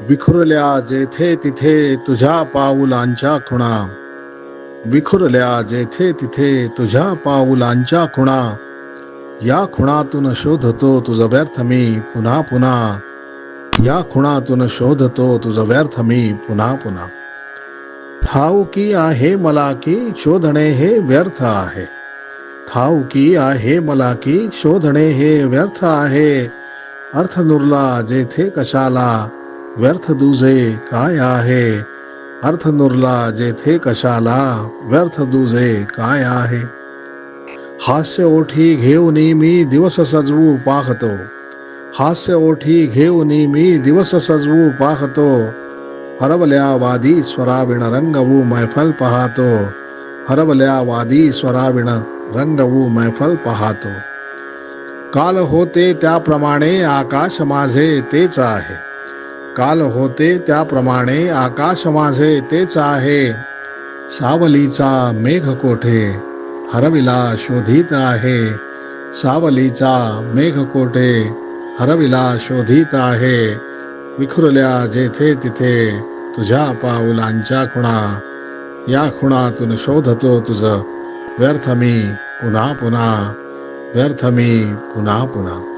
विखुरल्या जेथे तिथे तुझ्या पाऊलांच्या खुणा. विखुरल्या जेथे तिथे तुझ्या पाऊलांच्या खुणा. या खुणातून शोधतो तुझं व्यर्थ मी पुन्हा पुन्हा. या खुणातून शोधतो तुझं व्यर्थ मी पुन्हा पुन्हा. ठाऊ की आहे मला की शोधणे हे व्यर्थ आहे. ठाऊकी आहे मला की शोधणे हे व्यर्थ आहे. अर्थ नुरला जेथे कशाला व्यर्थ दुजे काय आहे? अर्थ नुरला जेथे कशाला व्यर्थ दुजे काय आहे? हास्य ओठी घेऊन मी दिवस सजवू पाहतो. हास्य ओठी घेऊन मी दिवस सजवू पाहतो. हरवल्या वादी स्वराविण रंगवू मैफल पाहतो. हरवल्या वादी स्वराविण रंगवू मैफल पाहतो. काल होते त्याप्रमाणे आकाश माझे तेच आहे. काल होते त्याप्रमाणे आकाश माझे तेच आहे. सावलीचा मेघ कोठे? हरविला शोधित आहे. सावलीचा मेघ कोठे? हरविला शोधित आहे. विखुरल्या जेथे तिथे तुझ्या पाऊलांच्या खुणा. या खुणातून शोधतो तुझं. व्यर्थ मी पुन्हा पुन्हा. व्यर्थ मी पुन्हा पुन्हा.